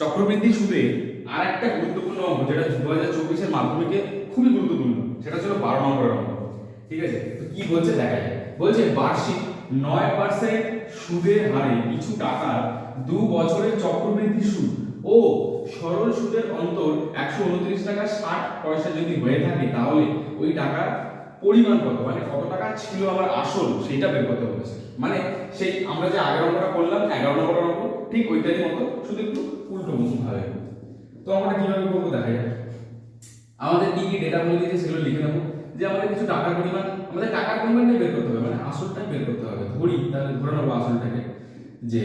চক্রবৃদ্ধি সুদে আর একটা গুরুত্বপূর্ণ অঙ্ক, যেটা দু হাজার চব্বিশের মাধ্যমিকে খুবই গুরুত্বপূর্ণ, সেটা ছিল বারো নম্বরের অঙ্ক। ঠিক আছে? তো কি বলছে? দেখা যায় বলছে, বার্ষিক নয় পার্সেন্ট সুদের হারে কিছু টাকার দু বছরের চক্রবৃদ্ধি সুদ ও সরল সুদের অন্তর একশো উনত্রিশ টাকা ষাট পয়সা যদি হয়ে থাকে, তাহলে ওই টাকার পরিমাণ কত? মানে কত টাকা ছিল আমার আসল, সেটা বের করতে বলেছে। মানে সেই আমরা যে আগের অঙ্কটা করলাম এগারো নম্বর অঙ্ক, ঠিক ওইটারই মতো শুধু একটু উল্টো মুখ ভাবে তো আমরা কীভাবে করব দেখা যায় আমাদের কি কি বলে দিয়েছে সেগুলো লিখে নেব। যে আমাদের কিছু টাকার পরিমাণ, আমাদের টাকার পরিমাণটাই বের করতে হবে মানে আসলটাই বের করতে হবে। ধরি, তাহলে ধরে নেব আসলটাকে, যে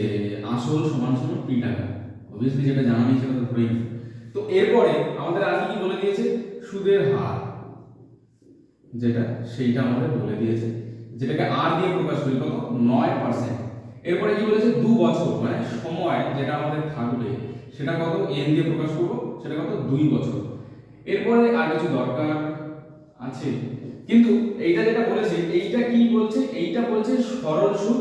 আসল সমান সমান পি টাকা। অবভিয়াসলি যেটা জানা নেই সেটা ধরেই। তো এরপরে আমাদের আর কি বলে দিয়েছে? সুদের হার। যেটা, সেইটা আমাদের বলে দিয়েছে। যেটাকে আর দিয়ে প্রকাশ করি, কত? নয় পার্সেন্ট এরপরে কি বলেছে? দু বছর মানে সময় যেটা আমাদের থাকবে, সেটা কত? এন দিয়ে প্রকাশ করব, সেটা কত? দুই বছর। এরপরে আর কিছু দরকার আছে? কিন্তু এইটা যেটা বলেছে, এইটা কি বলছে? এইটা বলছে সরল সুদ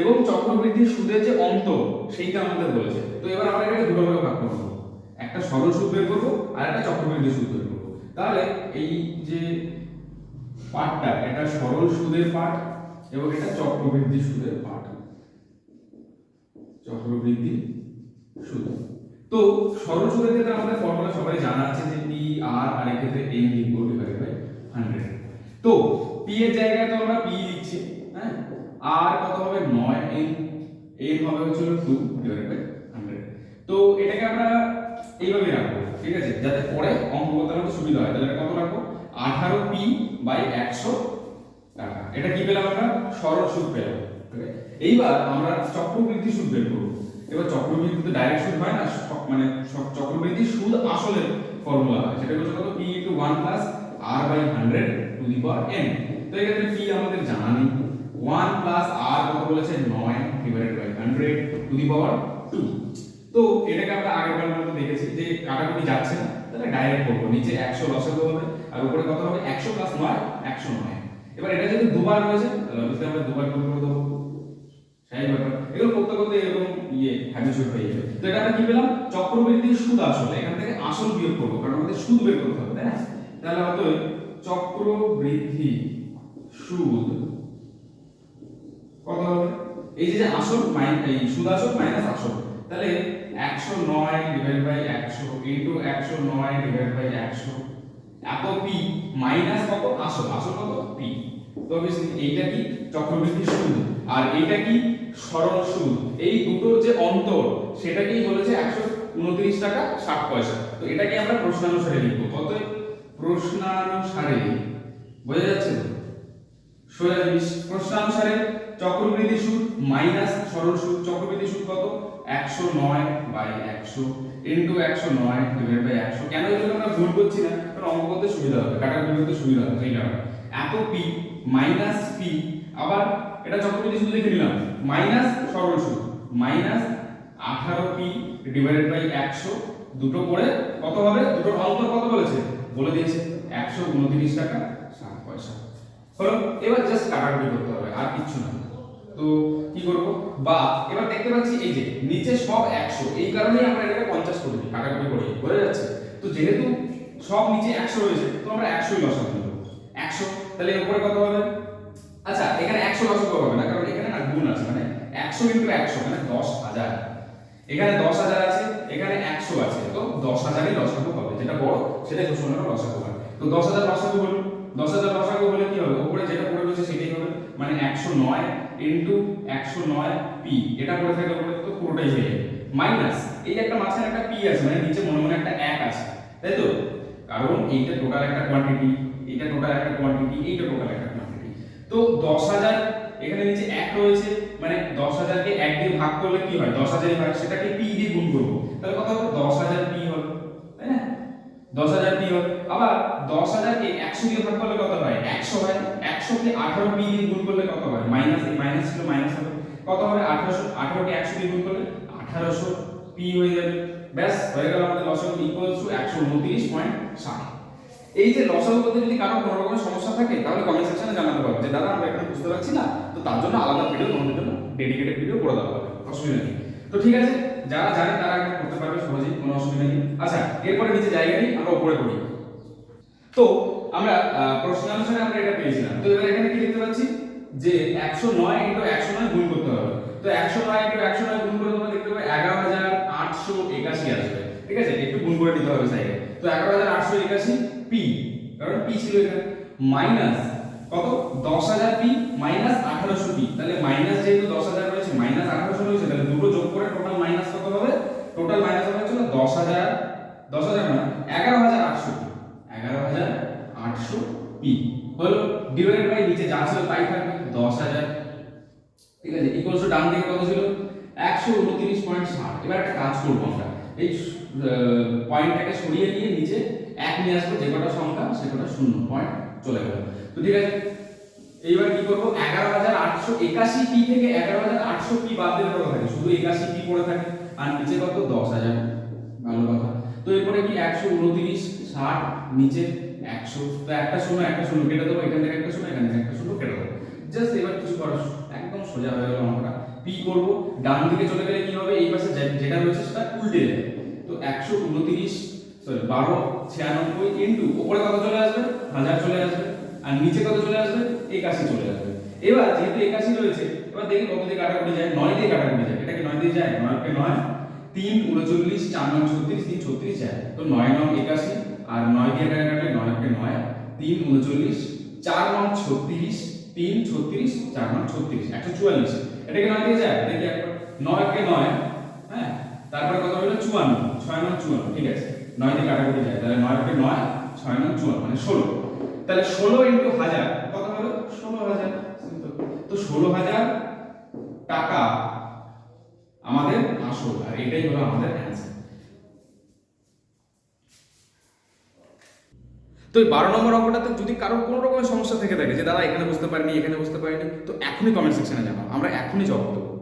এবং চক্রবৃদ্ধি সুদের যে অন্তর সেইটা আমাদের বলেছে। তো এবার আমরা এটাকে দুটো ভাগে ভাগ করব। একটা সরল সুদ বের করব আর একটা চক্রবৃদ্ধি সুদ বের করব। তাহলে এই যে পার্টটা এটা সরল সুদের পার্ট এবং এটা চক্রবৃদ্ধি সুদের পার্ট চক্রবৃদ্ধি সুদ। তো সরল সুদের ক্ষেত্রে আমাদের ফর্মুলা সবাই জানা আছে যে পি আর আর এক্ষেত্রে এন লিখব ডিভাইড বাই হান্ড্রেড তো পি এর জায়গায় তো আমরা পি লিখছি হ্যাঁ? আর কত হবে? নয় এন এন হবে হচ্ছিল টু ডিভাইড বাই হান্ড্রেড তো এটাকে আমরা এইভাবে রাখব, ঠিক আছে? যাতে পরে অঙ্ক করতে আমাদের সুবিধা হয়। তাহলে কত রাখব? আঠারো পি বাই একশো টাকা। এটা কি পেলাম আমরা? সরল সুদ পেলাম। এইবার আমরা চক্রবৃদ্ধি সুদ বের করব। এবার চক্রবৃদ্ধি তো ডাইরেক্ট সুদ হয় না মানে চক্রবৃদ্ধি সুদ আসলে ফর্মুলা হয়। সেটা হচ্ছে কত? P into one plus R by hundred to the power N তো এক্ষেত্রে পি আমাদের জানা নেই। ওয়ান প্লাস আর কত বলেছে? নয় divided by hundred to the power two তো এটাকে আমরা আগেরবার মতো দেখেছি যে কাটাকুটি যাচ্ছে না। তাহলে ডাইরেক্ট করব নিচে একশো লসাগু হবে আর উপরে কত হবে? একশো প্লাস নয়, একশো নয়। এবার এটা যদি দুবার রয়েছে, তাহলে অবশ্যই আমরা দুবার গুণ করে দেবো। সেই ব্যাপার। এগুলো করতে করতে এরকম ইয়ে হ্যাবিচুয়াল হয়ে যাবে। তো এটা আমরা কি পেলাম? চক্রবৃদ্ধি সুদ আসল। এখান থেকে আসল বিয়োগ করব, কারণ আমাদের সুদ বের করতে হবে, তাই না? তাহলে হয়তো চক্রবৃদ্ধি সুদ কত হবে? এই যে আসল মাইন এই সুদ আসল, মাইনাস আসল। তাহলে একশো নয় ডিভাইড বাই একশো ইন্টু একশো নয় ডিভাইড বাই একশো। এত পি মাইনাস কত? আসল আসল কত? পি তো অবভিয়াসলি এইটা কি? চক্রবৃদ্ধি সুদ আর এইটা কি? সরল সুদ এই দুটোর যে অন্তর, সেটাকেই বলেছে একশো উনত্রিশ টাকা ষাট পয়সা। তো এটাকে আমরা প্রশ্নানুসারে লিখব। কত প্রশ্ন প্রশ্নানুসারে, বোঝা যাচ্ছে সোজা জিনিস প্রশ্নানুসারে চক্রবৃদ্ধি সুদ মাইনাস সরল সুদ, চক্রবৃদ্ধি সুদ কত? একশো নয় বাই একশো ইন্টু একশো নয় ডিভাইড বাই একশো। কেন এগুলো আমরা ভুল করছি না? কারণ অঙ্ক করতে সুবিধা হবে কাটাকুটি করতে সুবিধা হবে কারণে। এত পি মাইনাস পি আবার এটা চক্রবৃদ্ধি সুদ লিখে নিলাম। মাইনাস সরল সুদ মাইনাস আঠারো পি ডিভাইডেড বাই একশো, দুটো করে কত হবে? দুটোর অন্তর কত বলেছে? বলে দিয়েছে, একশো উনত্রিশ টাকা ষাট পয়সা। হলো এবার জাস্ট কাটাকুটি করতে হবে, আর কিচ্ছু না। তো কি করব? বা, এবার দেখতে পাচ্ছি এই যে, নিচে সব একশো। এই কারণেই আমরা এটাকে পঞ্চাশ করে দিই, কাটাকুটি করে বোঝা যাচ্ছে? তো যেহেতু সব নিচে একশো রয়েছে, তো আমরা একশোই লসাগু নেব একশো, তাহলে উপরে কত হবে? আচ্ছা এখানে একশো লসাগু হবে না, কারণ এখানে না গুণ আছে মানে একশো ইন্টু একশো মানে দশ হাজার। এখানে দশ হাজার আছে, এখানে একশো আছে, তো দশ হাজারই লসাগু হবে। যেটা বড়, সেটাই শোষণের লসাগু হয় তো দশ হাজার লসাগু হলো দশ হাজার লসাগু হলে কি হবে? উপরে যেটা পড়ে রয়েছে সেটাই হবে। মানে একশো নয় ইন্টু একশো নয় পি এটা পড়ে থাকলে উপরে তো পুরোটাই হয়ে যাবে। মাইনাস এই একটা মাঝখানে একটা পি আছে মানে নিচে মনে মনে একটা এক আছে, তাই তো? কারণ এইটা টোটাল একটা কোয়ান্টিটি এইটা টোটাল একটা কোয়ান্টিটি এইটা টোটাল একটা কোয়ান্টিটি তো দশ হাজার, এখানে নিচে এক রয়েছে মানে দশ হাজারকে এক দিয়ে ভাগ করলে কি হয়? দশ হাজারই হয়, সেটাকে পি দিয়ে গুণ করব। তাহলে কত হবে? দশ হাজার পি হলো তাই না দশ হাজার পি হবে আবার দশ হাজারকে একশো দিয়ে ভাগ করলে কত হয়? একশো হয়। একশোকে আঠারো পি দিয়ে গুণ করলে কত হয়? মাইনাস মাইনাস ছিল মাইনাস হবে কত হবে? আঠারোশো। আঠারোকে একশো দিয়ে গুণ করলে আঠারোশো পি হয়ে যাবে। ব্যাস, হয়ে গেল আমাদের লসাগু ইকুয়ালস টু একশো উনত্রিশ পয়েন্ট ষাট। এই যে লসাগু করতে যদি কারও কোনো রকমের সমস্যা থাকে, তাহলে কমেন্ট সেকশনে জানাতে পারবে যে, দাদা, আমরা এখানে বুঝতে পারছি না। তো তার জন্য আলাদা ভিডিও তোমাদের জন্য ডেডিকেটেড ভিডিও করে দেওয়া হবে। অসুবিধা নেই। তো ঠিক আছে, যারা জানে তারা করতে পারবে সহজেই, কোনো অসুবিধা নেই। আচ্ছা এরপরে নিচে জায়গা নেই, আমরা উপরে করি তো আমরা প্রশ্ন অনুসারে আমরা এটা পেয়েছিলাম। তো এবার এখানে কি লিখতে পাচ্ছি? যে একশো নয় ইন্টু একশো নয় গুণ করতে হবে। তো একশো নয় ইন্টু একশো নয় গুণ করে তোমরা দেখতে পাবে এগারো হাজার আটশো একাশি আসবে। ঠিক আছে? একটু গুণ করে দিতে হবে সাইডে তো এগারো হাজার আটশো একাশি পি কারণ পি ছিল এখানে। মাইনাস কত? দশ হাজার পি মাইনাস আঠারোশো পি তাহলে মাইনাস যেহেতু দশ হাজার রয়েছে মাইনাস আঠারোশো রয়েছে তাহলে দুটো যোগ করে টোটাল মাইনাস কত হবে টোটাল মাইনাস হবে হচ্ছে দশ হাজার দশ হাজার না এগারো হাজার আটশো পি এগারো হাজার আটশো পি হলো ডিভাইড বাই নিচে যা ছিল থাকবে, দশ হাজার। ঠিক আছে? ইকুয়ালস ডান দিকে কত ছিল? একশো উনত্রিশ পয়েন্ট ষাট। এবার একটা কাজ করব আমরা। এই পয়েন্টটাকে সরিয়ে নিয়ে নিচে এক নিয়ে আসব, যে কটা সংখ্যা সে কটা শূন্য পয়েন্ট চলে গেল। তো ঠিক আছে? এইবার কি করব? এগারো হাজার আটশো একাশি পি থেকে এগারো হাজার আটশো পি বাদ দিলে কত থাকে শুধু একাশি পি পড়ে থাকে। আর নিচে কত? দশ হাজার। ভালো কথা। তো এরপরে কি? একশো উনত্রিশ ষাট নিচে একশো একটা শূন্য একটা শূন্য কেটে দেবো, এখান থেকে একটা শূন্য, এখান থেকে একটা শূন্য কেটে দেবো। জাস্ট এবার কিছু করার একদম সোজা হয়ে গেল অঙ্কটা। পি করব, ডান দিকে চলে গেলে কি হবে? এই পাশে যেটা রয়েছে সেটা উল্টে যাবে তো একশো উনত্রিশ সরি বারো, ছিয়ানব্বই ইন্টু ওপরে কত চলে আসবে? হাজার চলে আসবে। আর নিচে কত চলে আসবে? একাশি চলে আসবে। এবার যেহেতু একাশি রয়েছে, এবার দেখি কত দিয়ে কাটাকুটি যায়। নয় দিয়ে কাটাকুটি যায়। এটা কি নয় দিয়ে যায়? নয়কে নয়। তিন, উনচল্লিশ, চার, নয়, ছত্রিশ, তিন, ছত্রিশ যায়। তো নয় নয়, একাশি আর নয় দিয়ে কাটা কাটলে? নয়কে নয়। তিন উনচল্লিশ, চার নয় ছত্রিশ, তিন ছত্রিশ, চার নয় ছত্রিশ, একশো চুয়াল্লিশ। এটাকে নয় দিয়ে যায়? দেখি একবার। নয়কে নয় হ্যাঁ? তারপরে কত হলো? চুয়ান্ন, ছয় নয় চুয়ান্ন, ঠিক আছে। নয় দিয়ে কাটাকুটি যায়। তাহলে নয় নয়কে নয়, ছয় নয় চুয়ান্ন মানে ষোলো। তাহলে ষোলো ইন্টু হাজার, কত হলো? ষোলো হাজার। তো ষোলো হাজার টাকা আমাদের আসল, আর এটাই হলো আমাদের অ্যান্সার তো এই বারো নম্বর অঙ্কটাতে যদি কারোর কোনো রকমের সমস্যা থেকে থাকে যে, দাদা, এখানে বুঝতে পারিনি, এখানে বুঝতে পারিনি, তো এখনই কমেন্ট সেকশনে জানাও। আমরা এখনই জবাব দেবো।